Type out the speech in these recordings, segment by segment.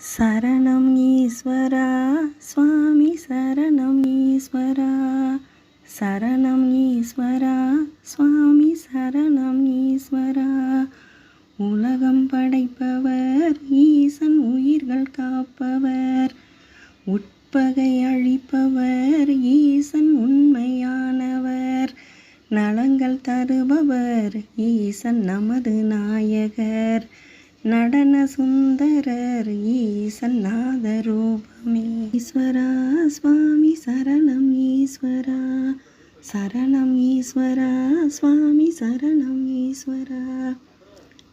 சரணம் ஈஸ்வரா சுவாமி சரணம் ஈஸ்வரா. சரணம் ஈஸ்வரா சுவாமி சரணம் ஈஸ்வரா. உலகம் படைப்பவர் ஈசன் உயிர்கள் காப்பவர். உட்பகை அழிப்பவர் ஈசன் உண்மையானவர். நலங்கள் தருபவர் ஈசன் நமது நாயகர். நடன சுந்தரர் ஈசன் நாதரூபமே. ஈஸ்வரா சுவாமி சரணம் ஈஸ்வரா. சரணம் ஈஸ்வரா சுவாமி சரணம் ஈஸ்வரா.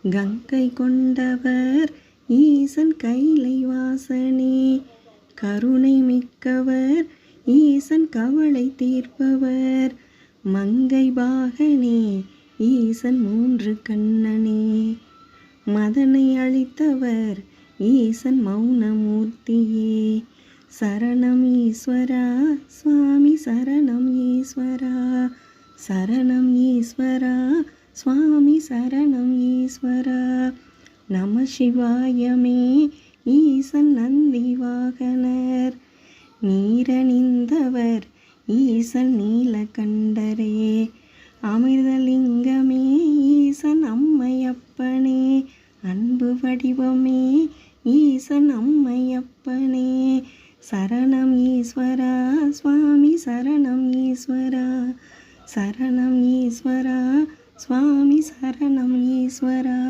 கங்கை கொண்டவர் ஈசன் கைலை வாசனே கருணை மிக்கவர் ஈசன் கவலை தீர்ப்பவர். மங்கை பாகனே ஈசன் மூன்று கண்ணனே. மதனை அளித்தவர் ஈசன் மௌனமூர்த்தியே. சரணம் ஈஸ்வரா சுவாமி சரணம் ஈஸ்வரா. சரணம் ஈஸ்வரா சுவாமி சரணம் ஈஸ்வரா. நம சிவாயமே ஈசன் நந்தி வாகனர். நீரணிந்தவர் ஈசன் நீலகண்டரே. அமிர்தலி வடிவமே ஈசன் அம்மையப்பனே சரணம் ஈஸ்வரா சுவாமி சரணம் ஈஸ்வரா. சரணம் ஈஸ்வரா சுவாமி சரணம் ஈஸ்வரா.